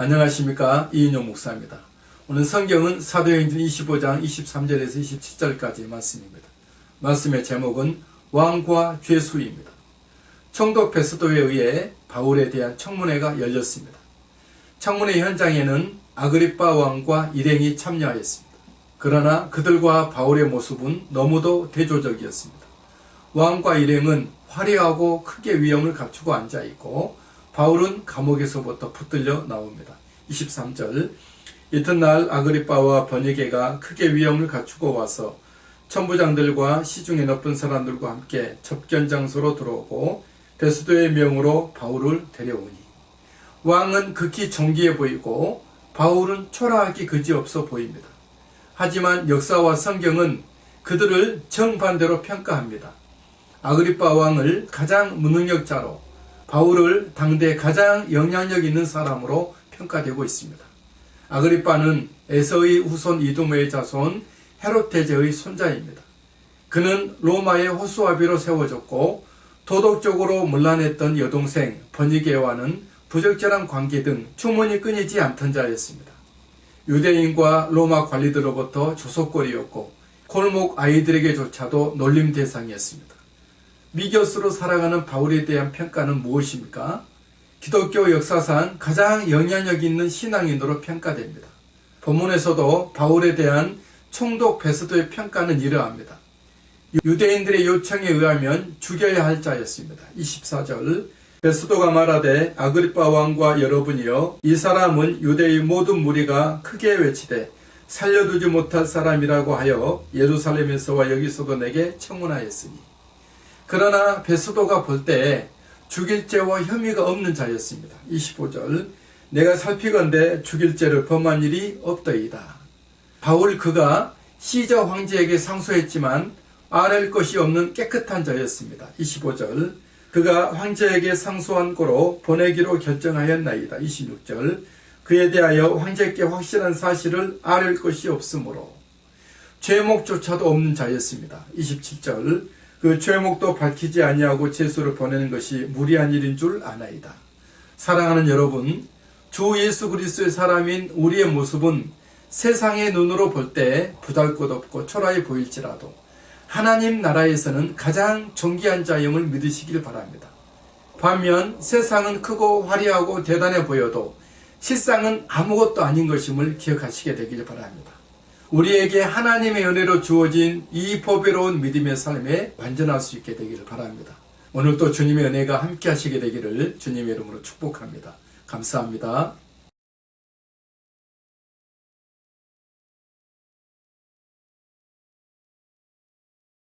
안녕하십니까 이인용 목사입니다. 오늘 성경은 사도행전 25장 23절에서 27절까지의 말씀입니다. 말씀의 제목은 왕과 죄수입니다. 청도 베스도에 의해 바울에 대한 청문회가 열렸습니다. 청문회 현장에는 아그리빠 왕과 일행이 참여하였습니다. 그러나 그들과 바울의 모습은 너무도 대조적이었습니다. 왕과 일행은 화려하고 크게 위험을 갖추고 앉아 있고 바울은 감옥에서부터 붙들려 나옵니다. 23절 이튿날 아그리빠와 번역계가 크게 위험을 갖추고 와서 천부장들과 시중에 높은 사람들과 함께 접견 장소로 들어오고 베스도의 명으로 바울을 데려오니 왕은 극히 존귀해 보이고 바울은 초라하기 그지없어 보입니다. 하지만 역사와 성경은 그들을 정반대로 평가합니다. 아그리빠 왕을 가장 무능력자로 바울을 당대 가장 영향력 있는 사람으로 평가되고 있습니다. 아그리빠는 에서의 후손 이두메의 자손 헤로테제의 손자입니다. 그는 로마의 호수아비로 세워졌고 도덕적으로 문란했던 여동생 버니게와는 부적절한 관계 등 추문이 끊이지 않던 자였습니다. 유대인과 로마 관리들로부터 조속거리였고 골목 아이들에게조차도 놀림 대상이었습니다. 미교수로 살아가는 바울에 대한 평가는 무엇입니까? 기독교 역사상 가장 영향력 있는 신앙인으로 평가됩니다. 본문에서도 바울에 대한 총독 베스도의 평가는 이러합니다. 유대인들의 요청에 의하면 죽여야 할 자였습니다. 24절 베스도가 말하되 아그리빠 왕과 여러분이여 이 사람은 유대의 모든 무리가 크게 외치되 살려두지 못할 사람이라고 하여 예루살렘에서와 여기서도 내게 청문하였으니 그러나 베스도가 볼 때 죽일 죄와 혐의가 없는 자였습니다. 25절 내가 살피건대 죽일 죄를 범한 일이 없더이다. 바울 그가 시저 황제에게 상소했지만 아랠 것이 없는 깨끗한 자였습니다. 25절 그가 황제에게 상소한 거로 보내기로 결정하였나이다. 26절 그에 대하여 황제께 확실한 사실을 아랠 것이 없으므로 죄목조차도 없는 자였습니다. 27절 그 죄목도 밝히지 아니하고 제수를 보내는 것이 무리한 일인 줄 아나이다. 사랑하는 여러분, 주 예수 그리스도의 사람인 우리의 모습은 세상의 눈으로 볼 때 부달것없고 초라해 보일지라도 하나님 나라에서는 가장 존귀한 자임을 믿으시길 바랍니다. 반면 세상은 크고 화려하고 대단해 보여도 실상은 아무것도 아닌 것임을 기억하시게 되길 바랍니다. 우리에게 하나님의 은혜로 주어진 이 보배로운 믿음의 삶에 완전할 수 있게 되기를 바랍니다. 오늘도 주님의 은혜가 함께 하시게 되기를 주님의 이름으로 축복합니다. 감사합니다.